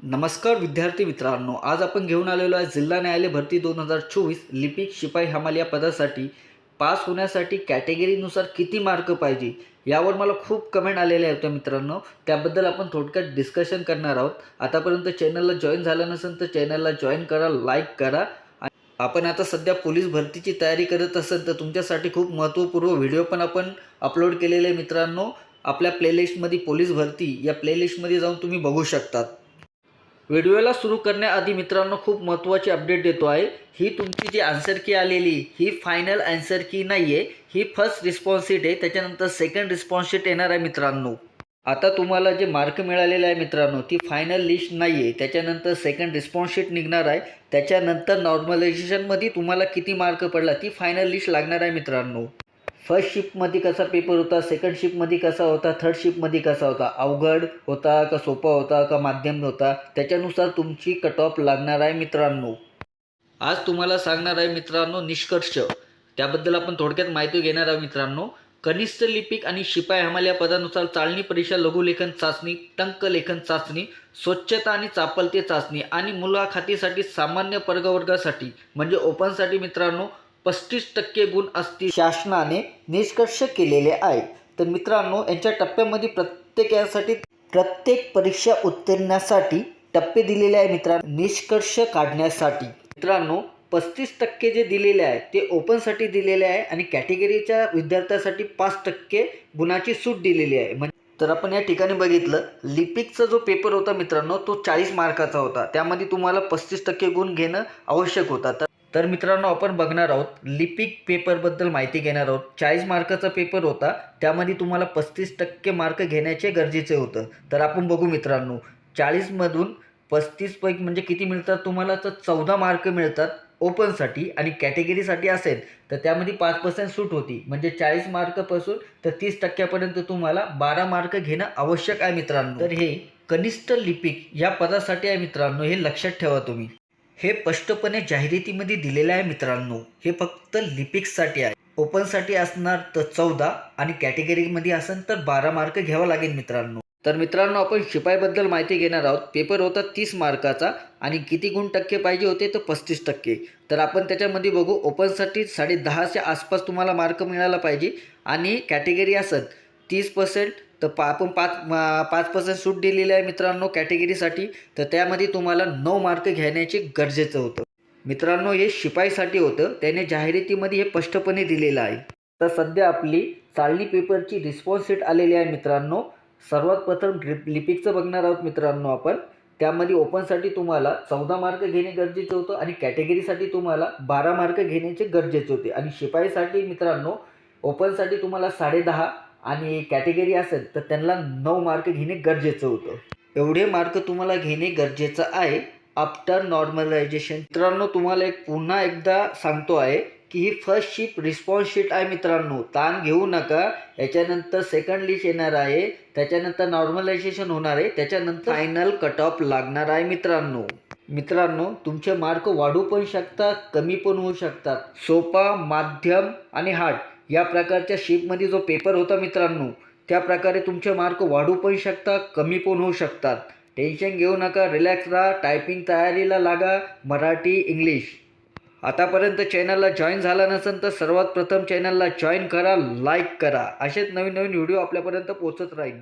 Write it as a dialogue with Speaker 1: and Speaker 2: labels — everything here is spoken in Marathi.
Speaker 1: नमस्कार विद्यार्थी मित्रांनो आज आपण घेऊन आलेलो आहे जिल्हा न्यायालय भरती दोन हजार चोवीस लिपिक शिपाई हमाल या पदासाठी पास होण्यासाठी कॅटेगरीनुसार किती मार्क पाहिजे यावर मला खूप कमेंट आलेल्या होत्या मित्रांनो. त्याबद्दल आपण थोडक्यात डिस्कशन करणार आहोत. आतापर्यंत चॅनलला जॉईन झालं नसेल तर चॅनलला जॉईन करा लाईक करा. आपण आता सध्या पोलीस भरतीची तयारी करत असेल तर तुमच्यासाठी खूप महत्त्वपूर्ण व्हिडिओ पण आपण अपलोड केलेले मित्रांनो. आपल्या प्लेलिस्टमध्ये पोलीस भरती या प्लेलिस्टमध्ये जाऊन तुम्ही बघू शकतात. व्हिडिओला सुरू करण्याआधी मित्रांनो खूप महत्त्वाची अपडेट देतो आहे. ही तुमची जी आन्सर की आलेली ही फायनल आन्सर की नाही आहे ही फर्स्ट रिस्पॉन्स शीट आहे. त्याच्यानंतर सेकंड रिस्पॉन्स शीट येणार आहे मित्रांनो. आता तुम्हाला जे मार्क मिळालेले आहे मित्रांनो ती फायनल लिस्ट नाही आहे त्याच्यानंतर सेकंड रिस्पॉन्स शीट निघणार आहे. त्याच्यानंतर नॉर्मलायझेशनमध्ये तुम्हाला किती मार्क पडला ती फायनल लिस्ट लागणार आहे मित्रांनो. फर्स्ट शिफ्टमध्ये कसा पेपर होता सेकंड शिफ्टमध्ये कसा होता थर्ड शिफ्टमध्ये कसा होता? अवघड होता का सोपा होता का माध्यम होता त्याच्यानुसार तुमची कट ऑफ लागणार आहे मित्रांनो. आज तुम्हाला सांगणार आहे मित्रांनो निष्कर्ष. त्याबद्दल आपण थोडक्यात माहिती घेणार आहोत मित्रांनो. कनिष्ठ लिपिक आणि शिपाई हमाल या पदानुसार चालणी परीक्षा लघुलेखन चाचणी टंकलेखन चाचणी स्वच्छता आणि चापलते चाचणी आणि मुलाखतीसाठी सामान्य प्रवर्गासाठी म्हणजे ओपनसाठी मित्रांनो पस्तीस टक्के गुण असतील. शासनाने निष्कर्ष केलेले आहे तर मित्रांनो यांच्या टप्प्यामध्ये प्रत्येकासाठी प्रत्येक परीक्षा उत्तीर्णासाठी टप्पे दिलेले आहे मित्रांनो. निष्कर्ष काढण्यासाठी. मित्रांनो पस्तीस टक्के जे दिलेले आहे ते ओपनसाठी दिलेले आहे आणि कॅटेगरीच्या विद्यार्थ्यासाठी पाच टक्के गुणाची सूट दिलेली आहे. म्हणजे तर आपण या ठिकाणी बघितलं लिपिकचा जो पेपर होता मित्रांनो तो चाळीस मार्काचा होता. त्यामध्ये तुम्हाला पस्तीस टक्के गुण घेणं आवश्यक होता. तर तर मित्रांनो आपण बघणार आहोत लिपिक पेपरबद्दल माहिती घेणार आहोत. चाळीस मार्काचा पेपर होता त्यामध्ये तुम्हाला पस्तीस टक्के मार्क घेण्याचे गरजेचे होतं. तर आपण बघू मित्रांनो चाळीसमधून पस्तीसपैकी म्हणजे किती मिळतात तुम्हाला? तर चौदा मार्क मिळतात ओपनसाठी आणि कॅटेगरीसाठी असेल तर त्यामध्ये पाच पर्सेंट सूट होती. म्हणजे चाळीस मार्कपासून तर तीस टक्क्यापर्यंत तुम्हाला बारा मार्क घेणं आवश्यक आहे मित्रांनो. तर हे कनिष्ठ लिपिक या पदासाठी आहे मित्रांनो हे लक्षात ठेवा तुम्ही. हे स्पष्टपणे जाहिरातीमध्ये दिलेलं आहे मित्रांनो. हे फक्त लिपिक्ससाठी आहे. ओपनसाठी असणार तर चौदा आणि कॅटेगरीमध्ये असेल तर बारा मार्क घ्यावा लागेल मित्रांनो. तर मित्रांनो आपण शिपाईबद्दल माहिती घेणार आहोत. पेपर होता तीस मार्काचा आणि किती गुण टक्के पाहिजे होते तर पस्तीस टक्के. तर आपण त्याच्यामध्ये बघू. ओपनसाठी साडे दहाच्या आसपास तुम्हाला मार्क मिळाला पाहिजे आणि कॅटेगरी असत तीस पर्सेंट तर पा आपण पाच पाच पर्सेंट सूट दिलेली आहे मित्रांनो कॅटेगरीसाठी. तर त्यामध्ये तुम्हाला नऊ मार्क घेण्याचे गरजेचं होतं. मित्रांनो हे शिपाईसाठी होतं. त्याने जाहिरातीमध्ये हे स्पष्टपणे दिलेलं आहे. तर सध्या आपली चालणी पेपरची रिस्पॉन्स सीट आलेली आहे मित्रांनो. सर्वात प्रथम लिपिकचं बघणार आहोत मित्रांनो आपण. त्यामध्ये ओपनसाठी तुम्हाला चौदा मार्क घेणे गरजेचं होतं आणि कॅटेगरीसाठी तुम्हाला बारा मार्क घेण्याचे गरजेचे होते. आणि शिपाईसाठी मित्रांनो ओपनसाठी तुम्हाला साडेदहा आणि कॅटेगरी असेल तर त्यांना नऊ मार्क घेणे गरजेचं होतं. एवढे मार्क तुम्हाला घेणे गरजेचं आहे. आफ्टर नॉर्मलायझेशन मित्रांनो तुम्हाला एक पुन्हा एकदा सांगतो आहे की ही फर्स्ट शीट रिस्पॉन्स शीट आहे मित्रांनो. ताण घेऊ नका. याच्यानंतर सेकंड लिस्ट येणार आहे. त्याच्यानंतर नॉर्मलायझेशन होणार आहे. त्याच्यानंतर फायनल कट ऑफ लागणार आहे मित्रांनो. मित्रांनो तुमचे मार्क वाढू पण शकतात कमी पण होऊ शकतात. सोपा माध्यम आणि हार्ड या प्रकारच्या शिपमध्ये जो पेपर होता मित्रांनो त्या प्रकारे तुमचे मार्क वाढू पण शकतात कमी पण होऊ शकतात. टेन्शन घेऊ नका रिलॅक्स राहा टायपिंग तयारीला लागा मराठी इंग्लिश आतापर्यंत चॅनलला जॉईन झाला नसेल तर सर्वात प्रथम चॅनलला जॉईन करा लाईक करा. असेच नवीन नवीन व्हिडिओ आपल्यापर्यंत पोहोचत राहील